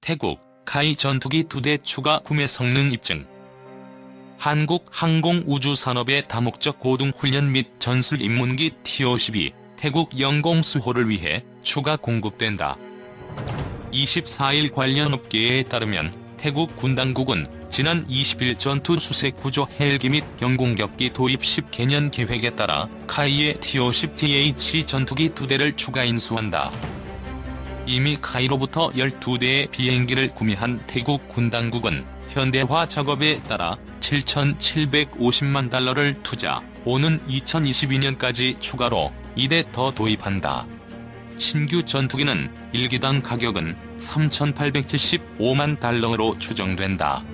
태국 카이 전투기 두 대 추가 구매 성능 입증. 한국 항공우주산업의 다목적 고등훈련 및 전술 입문기 T-52 태국 영공 수호를 위해 추가 공급된다. 24일 관련 업계에 따르면 태국 군 당국은 지난 20일 전투 수색 구조 헬기 및 경공격기 도입 10개년 계획에 따라 카이의 T-50TH 전투기 두 대를 추가 인수한다. 이미 카이로부터 12대의 비행기를 구매한 태국 군 당국은 현대화 작업에 따라 7,750만 달러를 투자, 오는 2022년까지 추가로 2대 더 도입한다. 신규 전투기는 1기당 가격은 3,875만 달러로 추정된다.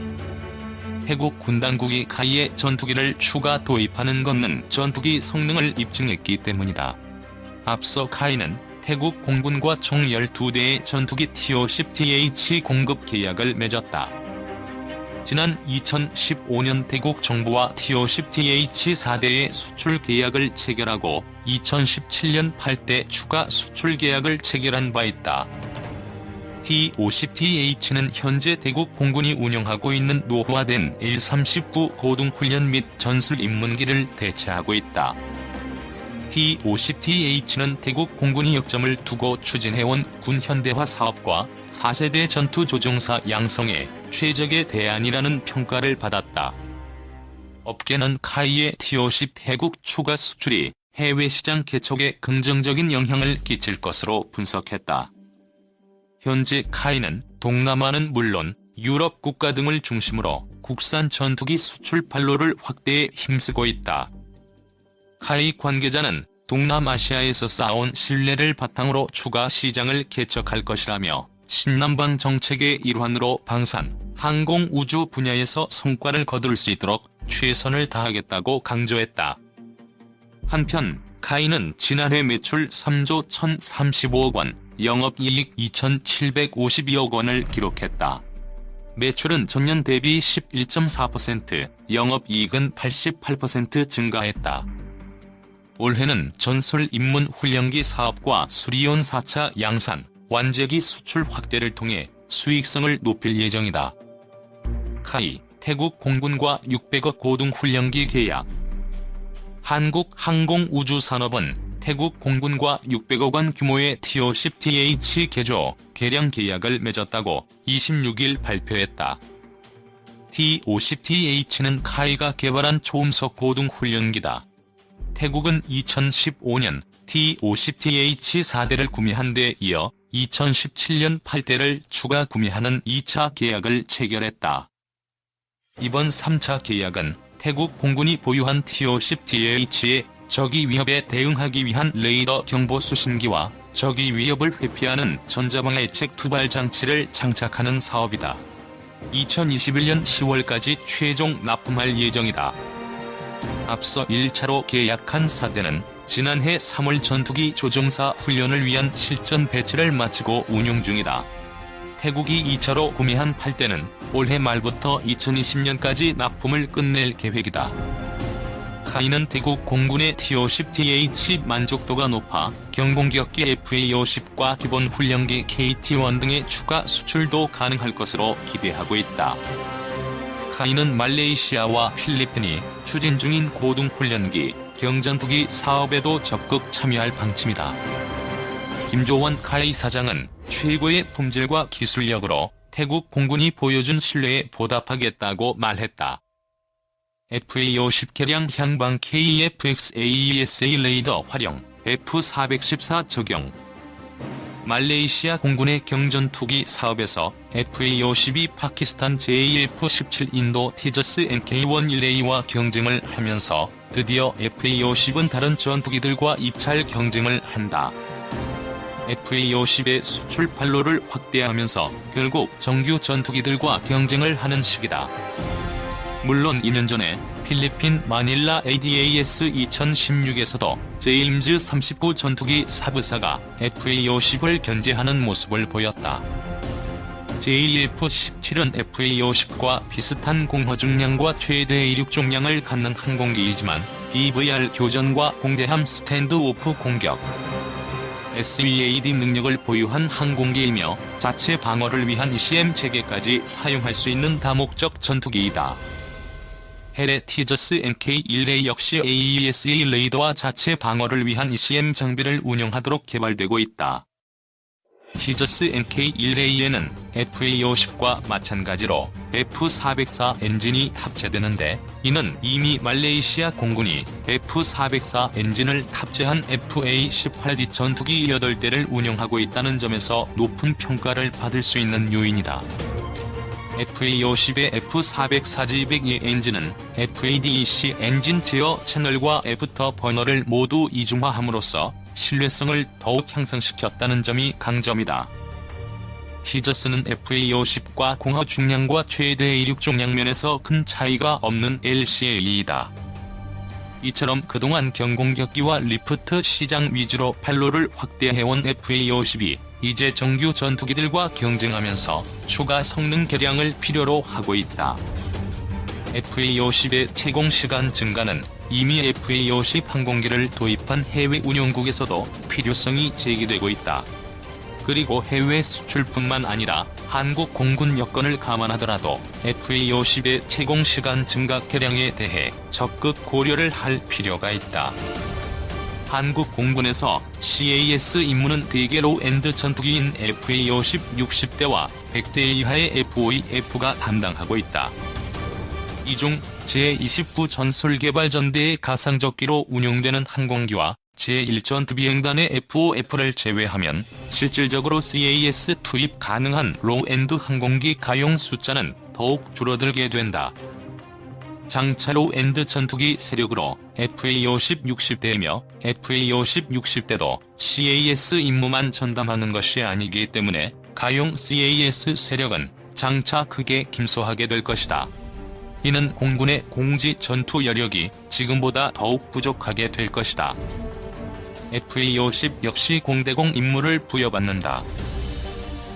태국 군 당국이 카이의 전투기를 추가 도입하는 것은 전투기 성능을 입증했기 때문이다. 앞서 카이는 태국 공군과 총 12대의 전투기 T-50TH 공급 계약을 맺었다. 지난 2015년 태국 정부와 T-50TH 4대의 수출 계약을 체결하고 2017년 8대 추가 수출 계약을 체결한 바 있다. T-50TH는 현재 태국 공군이 운영하고 있는 노후화된 일-39 고등훈련 및 전술 입문기를 대체하고 있다. T-50TH는 태국 공군이 역점을 두고 추진해온 군 현대화 사업과 4세대 전투 조종사 양성의 최적의 대안이라는 평가를 받았다. 업계는 카이의 T-50 태국 추가 수출이 해외 시장 개척에 긍정적인 영향을 끼칠 것으로 분석했다. 현재 카이는 동남아는 물론 유럽 국가 등을 중심으로 국산 전투기 수출 판로를 확대에 힘쓰고 있다. 카이 관계자는 동남아시아에서 쌓아온 신뢰를 바탕으로 추가 시장을 개척할 것이라며 신남방 정책의 일환으로 방산, 항공 우주 분야에서 성과를 거둘 수 있도록 최선을 다하겠다고 강조했다. 한편 카이는 지난해 매출 3조 1,035억 원, 영업이익 2,752억 원을 기록했다. 매출은 전년 대비 11.4%, 영업이익은 88% 증가했다. 올해는 전술 입문 훈련기 사업과 수리온 4차 양산, 완제기 수출 확대를 통해 수익성을 높일 예정이다. 카이, 태국 공군과 600억 고등 훈련기 계약 한국 항공우주산업은 태국 공군과 600억 원 규모의 T-50TH 개조, 개량 계약을 맺었다고 26일 발표했다. T-50TH는 카이가 개발한 초음속 고등 훈련기다. 태국은 2015년 T-50TH 4대를 구매한 데 이어 2017년 8대를 추가 구매하는 2차 계약을 체결했다. 이번 3차 계약은 태국 공군이 보유한 T-50TH의 적의 위협에 대응하기 위한 레이더 경보 수신기와 적의 위협을 회피하는 전자방해 책 투발 장치를 장착하는 사업이다. 2021년 10월까지 최종 납품할 예정이다. 앞서 1차로 계약한 4대는 지난해 3월 전투기 조종사 훈련을 위한 실전 배치를 마치고 운용 중이다. 태국이 2차로 구매한 8대는 올해 말부터 2020년까지 납품을 끝낼 계획이다. 카이는 태국 공군의 T-50TH 만족도가 높아 경공격기 FA-50과 기본 훈련기 KT-1 등의 추가 수출도 가능할 것으로 기대하고 있다. 카이는 말레이시아와 필리핀이 추진 중인 고등훈련기, 경전투기 사업에도 적극 참여할 방침이다. 김조원 카이 사장은 최고의 품질과 기술력으로 태국 공군이 보여준 신뢰에 보답하겠다고 말했다. FA-50 개량 향방 KF-XAESA 레이더 활용, F-414 적용, 말레이시아 공군의 경전투기 사업에서 FA-52 파키스탄 J-F-17 인도 티저스 NK-1 경쟁을 하면서 드디어 FA-50은 다른 전투기들과 입찰 경쟁을 한다. FA-50의 수출 판로를 확대하면서 결국 정규 전투기들과 경쟁을 하는 시기다. 물론 2년 전에 필리핀 마닐라 ADAS 2016에서도 제임즈 39 전투기 사부사가 FA-50을 견제하는 모습을 보였다. JF-17은 FA-50과 비슷한 공허 중량과 최대 이륙 중량을 갖는 항공기이지만 DVR 교전과 공대함 스탠드오프 공격, SVAD 능력을 보유한 항공기이며 자체 방어를 위한 ECM 체계까지 사용할 수 있는 다목적 전투기이다. 헬의 티저스 MK1A 역시 AESA 레이더와 자체 방어를 위한 ECM 장비를 운영하도록 개발되고 있다. 티저스 MK1A에는 FA50과 마찬가지로 F404 엔진이 탑재되는데 이는 이미 말레이시아 공군이 F404 엔진을 탑재한 FA18D 전투기 8대를 운영하고 있다는 점에서 높은 평가를 받을 수 있는 요인이다. FA50의 F404G202 엔진은 FADEC 엔진 제어 채널과 애프터 버너를 모두 이중화함으로써 신뢰성을 더욱 향상시켰다는 점이 강점이다. 티저스는 FA50과 공허 중량과 최대 이륙 중량면에서 큰 차이가 없는 LCA이다. 이처럼 그동안 경공격기와 리프트 시장 위주로 판로를 확대해온 FA50 이 이제 정규 전투기들과 경쟁하면서 추가 성능 개량을 필요로 하고 있다. FA50의 채공 시간 증가는 이미 FA50 항공기를 도입한 해외 운용국에서도 필요성이 제기되고 있다. 그리고 해외 수출뿐만 아니라 한국 공군 여건을 감안하더라도 FA50의 채공 시간 증가 개량에 대해 적극 고려를 할 필요가 있다. 한국 공군에서 CAS 임무는 대개로 엔드 전투기인 FA50 60대와 100대 이하의 F5F가 담당하고 있다. 이 중 제29 전술 개발 전대의 가상적기로 운용되는 항공기와 제1전투비행단의 F5F를 제외하면 실질적으로 CAS 투입 가능한 로엔드 항공기 가용 숫자는 더욱 줄어들게 된다. 장차 로 엔드 전투기 세력으로 FA50 60대이며 FA50 60대도 CAS 임무만 전담하는 것이 아니기 때문에 가용 CAS 세력은 장차 크게 김소하게 될 것이다. 이는 공군의 공지 전투 여력이 지금보다 더욱 부족하게 될 것이다. FA50 역시 공대공 임무를 부여받는다.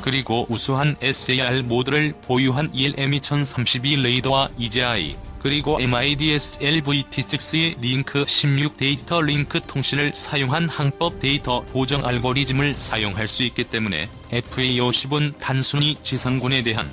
그리고 우수한 SAR 모드를 보유한 E ELM2032 레이더와 EJI, 그리고 MIDS-LVT6의 링크 16 데이터 링크 통신을 사용한 항법 데이터 보정 알고리즘을 사용할 수 있기 때문에 FA50은 단순히 지상군에 대한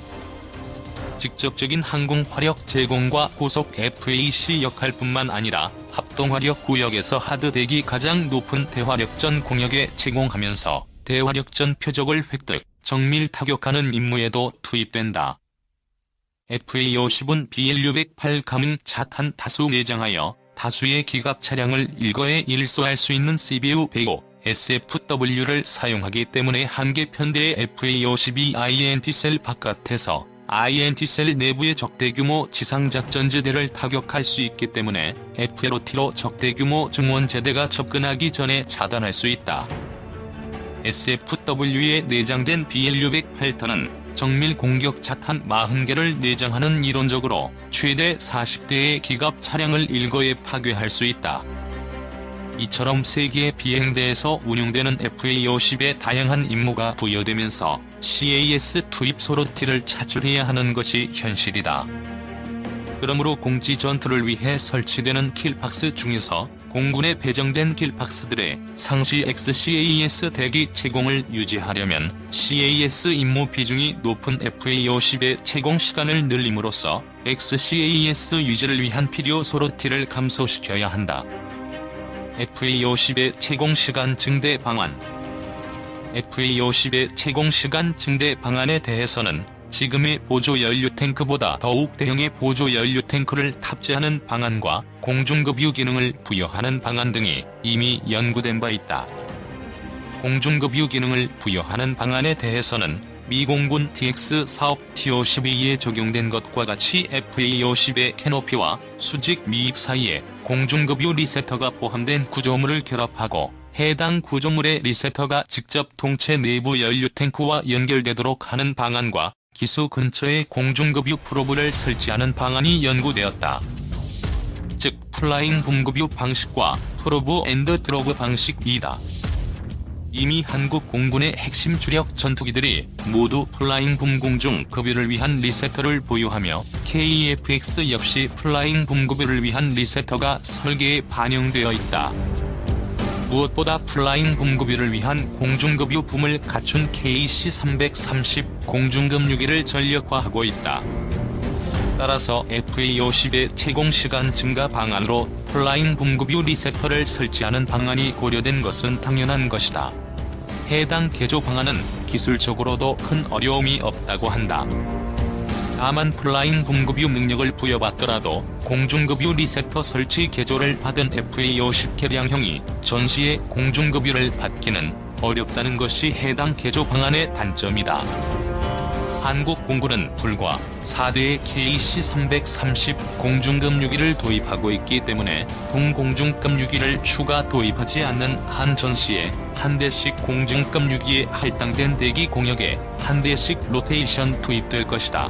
직접적인 항공 화력 제공과 고속 FAC 역할 뿐만 아니라 합동 화력 구역에서 하드 대기 가장 높은 대화력전 공역에 제공하면서 대화력전 표적을 획득, 정밀 타격하는 임무에도 투입된다. FA50은 BL608 가문 자탄 다수 내장하여 다수의 기갑 차량을 일거에 일소할 수 있는 CBU 105 SFW를 사용하기 때문에 한개 편대의 FA52 INT셀 바깥에서 INT셀 내부의 적대규모 지상작전지대를 타격할 수 있기 때문에 FLOT로 적대규모 중원제대가 접근하기 전에 차단할 수 있다. SFW에 내장된 BL608턴은 정밀 공격 자탄 40개를 내장하는 이론적으로 최대 40대의 기갑 차량을 일거에 파괴할 수 있다. 이처럼 세계의 비행대에서 운용되는 FA-50의 다양한 임무가 부여되면서 CAS 투입 소로티를 차출해야 하는 것이 현실이다. 그러므로 공지 전투를 위해 설치되는 킬박스 중에서 공군에 배정된 킬박스들의 상시 XCAS 대기 채공을 유지하려면 CAS 임무 비중이 높은 FA-50의 채공 시간을 늘림으로써 XCAS 유지를 위한 필요 소로티를 감소시켜야 한다. FA50의 채공 시간 증대 방안 FA50의 채공 시간 증대 방안에 대해서는 지금의 보조 연료 탱크보다 더욱 대형의 보조 연료 탱크를 탑재하는 방안과 공중급유 기능을 부여하는 방안 등이 이미 연구된 바 있다. 공중급유 기능을 부여하는 방안에 대해서는 미 공군 TX 사업 TO12에 적용된 것과 같이 FA50의 캐노피와 수직 미익 사이에 공중급유 리세터가 포함된 구조물을 결합하고 해당 구조물의 리세터가 직접 통째 내부 연료 탱크와 연결되도록 하는 방안과 기수 근처에 공중급유 프로브를 설치하는 방안이 연구되었다. 즉 플라잉 붐급유 방식과 프로브 앤드 드로그 방식이다. 이미 한국 공군의 핵심 주력 전투기들이 모두 플라잉 붐 공중 급유를 위한 리세터를 보유하며 KFX 역시 플라잉 붐 급유를 위한 리세터가 설계에 반영되어 있다. 무엇보다 플라잉 붐급유를 위한 공중급유 붐을 갖춘 KC-330 공중급유기를 전력화하고 있다. 따라서 FA50의 채공 시간 증가 방안으로 플라잉 붐급유 리섹터를 설치하는 방안이 고려된 것은 당연한 것이다. 해당 개조 방안은 기술적으로도 큰 어려움이 없다고 한다. 다만 플라잉 붐급유 능력을 부여받더라도 공중급유 리섹터 설치 개조를 받은 FA50 개량형이 전시에 공중급유를 받기는 어렵다는 것이 해당 개조 방안의 단점이다. 한국 공군은 불과 4대의 KC-330 공중급유기를 도입하고 있기 때문에 동공중급유기를 추가 도입하지 않는 한 전시에 한 대씩 공중급유기에 할당된 대기 공역에 한 대씩 로테이션 투입될 것이다.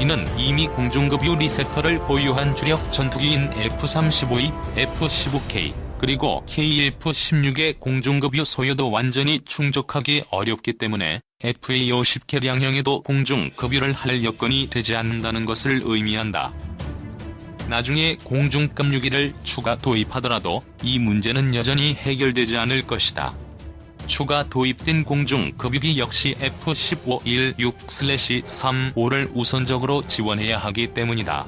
이는 이미 공중급유 리섹터를 보유한 주력 전투기인 F-35E, F-15K, 그리고 KF-16의 공중급유 소요도 완전히 충족하기 어렵기 때문에 FA-50 개량형에도 공중 급유를 할 여건이 되지 않는다는 것을 의미한다. 나중에 공중급유기를 추가 도입하더라도 이 문제는 여전히 해결되지 않을 것이다. 추가 도입된 공중급유기 역시 F-1516-35를 우선적으로 지원해야 하기 때문이다.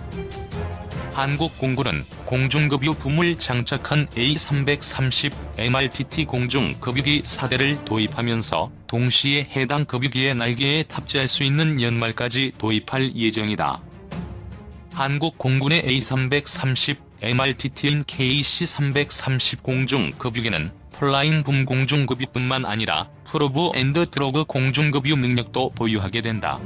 한국 공군은 공중급유 붐을 장착한 A330 MRTT 공중급유기 4대를 도입하면서 동시에 해당 급유기의 날개에 탑재할 수 있는 연말까지 도입할 예정이다. 한국 공군의 A330 MRTT인 KC330 공중급유기는 플라잉 붐 공중급유뿐만 아니라 프로브 앤드 드로그 공중급유 능력도 보유하게 된다.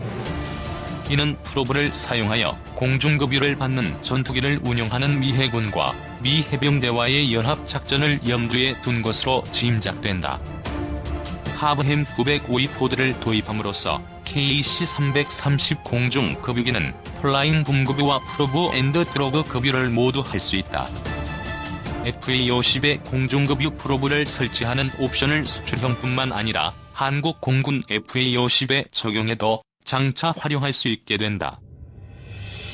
이는 프로브를 사용하여 공중급유를 받는 전투기를 운영하는 미 해군과 미 해병대와의 연합 작전을 염두에 둔 것으로 짐작된다. 하브햄 952 포드를 도입함으로써 KC-330 공중 급유기는 플라잉 붐급유와 프로브 앤드 드로그 급유를 모두 할 수 있다. FA-50의 공중급유 프로브를 설치하는 옵션을 수출형뿐만 아니라 한국 공군 FA-50에 적용해도 장차 활용할 수 있게 된다.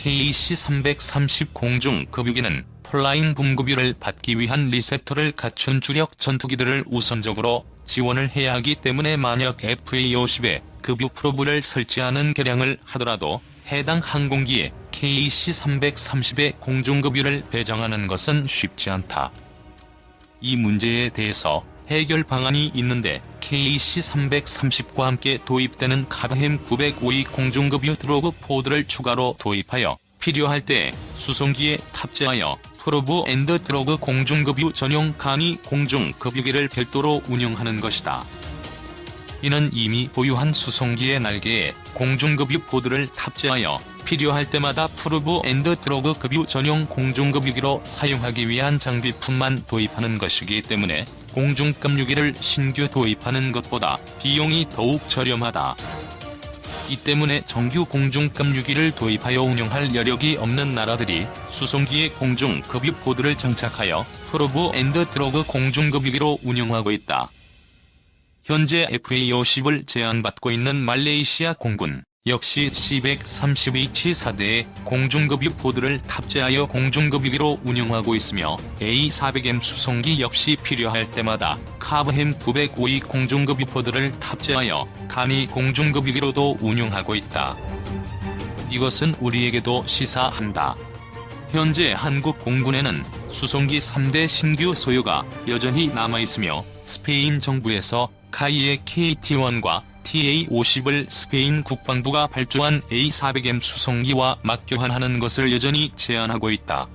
KC-330 공중 급유기는 플라잉 붐급유를 받기 위한 리셉터를 갖춘 주력 전투기들을 우선적으로 지원을 해야 하기 때문에 만약 FA-50에 급유 프로브를 설치하는 개량을 하더라도 해당 항공기에 KC-330의 공중급유를 배정하는 것은 쉽지 않다. 이 문제에 대해서 해결 방안이 있는데 KC-330과 함께 도입되는 카브햄 952 공중급유 드로그 포드를 추가로 도입하여 필요할 때 수송기에 탑재하여 프로브 앤드 드로그 공중급유 전용 간이 공중급유기를 별도로 운영하는 것이다. 이는 이미 보유한 수송기의 날개에 공중급유 포드를 탑재하여 필요할 때마다 프루브 앤드 드로그 급유 전용 공중급유기로 사용하기 위한 장비품만 도입하는 것이기 때문에 공중급유기를 신규 도입하는 것보다 비용이 더욱 저렴하다. 이 때문에 정규 공중급유기를 도입하여 운영할 여력이 없는 나라들이 수송기에 공중급유 포드를 장착하여 프로브 앤드 드로그 공중급유기로 운영하고 있다. 현재 FA-50을 제안받고 있는 말레이시아 공군 역시 C-130H 사대의 공중급유 포드를 탑재하여 공중급유기로 운영하고 있으며 A400M 수송기 역시 필요할 때마다 카브햄 952 공중급유 포드를 탑재하여 간이 공중급유기로도 운영하고 있다. 이것은 우리에게도 시사한다. 현재 한국 공군에는 수송기 3대 신규 소요가 여전히 남아있으며 스페인 정부에서 카이의 KT-1과 TA-50을 스페인 국방부가 발주한 A400M 수송기와 맞교환하는 것을 여전히 제안하고 있다.